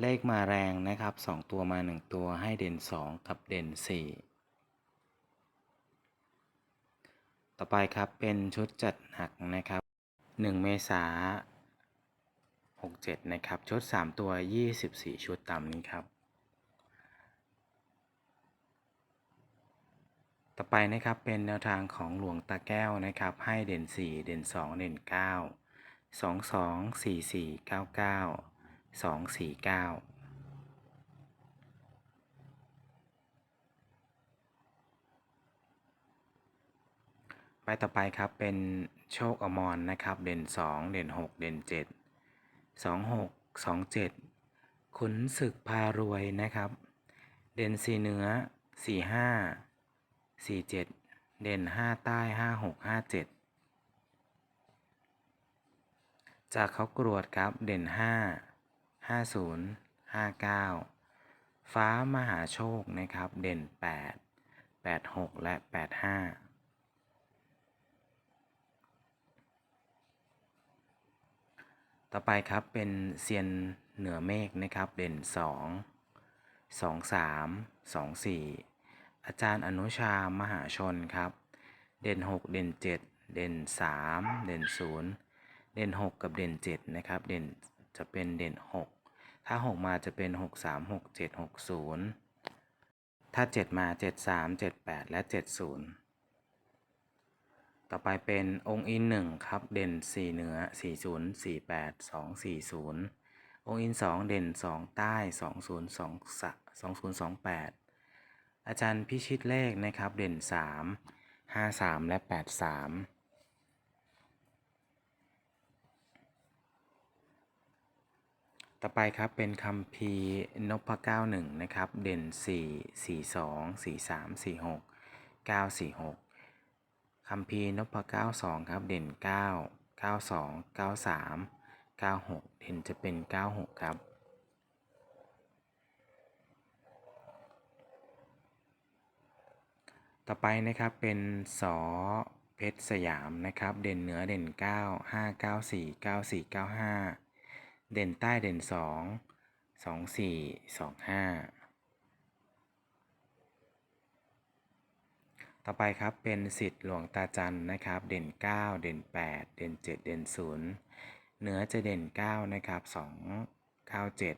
เลขมาแรงนะครับ 2 ตัวมา 1 ตัวให้เด่น 2 กับเด่น 4 ต่อไปครับเป็นชุดจัดหนักนะครับ 1 เมษา67 นะครับ ชุด 3 ตัว 24 ชุดตามนี้ครับ ต่อไปนะครับเป็นแนวทางของหลวงตาแก้วนะครับ ให้เด่น 4 เด่น 2 เด่น 9 2 2 4 4 9 9 2 4 9ไปต่อไปครับเป็นโชคอมรนะครับ เด่น 2 เด่น 6 เด่น 7 2 6 2 7 ขุนศึกพารวยนะครับ เด่น4เหนือ 4 5สี่เจ็ดเด่นห้าใต้ห้าหกห้าเจ็ดจากเขากรวดครับเด่นห้า ห้าศูนย์ห้าเก้าฟ้ามหาโชคนะครับ เด่นแปดแปดหกและแปดห้าต่อไปครับเป็นเซียนเหนือเมฆนะครับ เด่นสองสองสามสองสี่อาจารย์อนุชามหาชนครับ เด่น6เด่น7เด่น3เด่น0เด่น6กับเด่น7นะครับ เด่นจะเป็นเด่น6 ถ้า 6 มาจะเป็น 6 3 6 7 6 0 ถ้า 7 มา 7 3 7 8 และ 7 0 ต่อไปเป็นองค์อิน 1 ครับ เด่น 4 เหนือ 4 0 4 8 2 4 0 องค์อิน 2 เด่น 2 ใต้ 2 0 2 2 0 2 8 อาจารย์พิชิตเลขนะครับ เด่น 3 5 3 และ 8 3 ต่อไปครับเป็นคำพีนพเก้าหนึ่งนะครับ เด่น4 4 2 4 3 4 6 9 4 6คำพีนพเก้าสองครับ เด่น9 9 2 9 3 9 6เด่นจะเป็น9 6ครับต่อไปนะครับเป็นสอเพชรสยามนะครับ เด่นเหนือเด่น 9 5 9 4 9 4 9 5 เด่นใต้เด่น2 2 4 2 5ต่อไปครับเป็นสิทธิ์หลวงตาจันนะครับ เด่น 9 เด่น 8 เด่น 7 เด่น 0 เหนือจะเด่น 9 นะครับ 2 9 7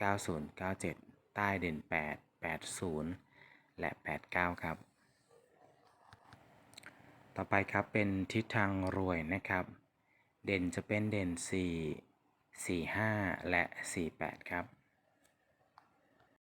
9 0 9 7 ใต้เด่น 8 8 0 และ 8 9 ครับ ต่อไปครับเป็นทิศทางรวยนะครับ เด่นจะเป็นเด่น 4 4 5 และ 4 8 ครับ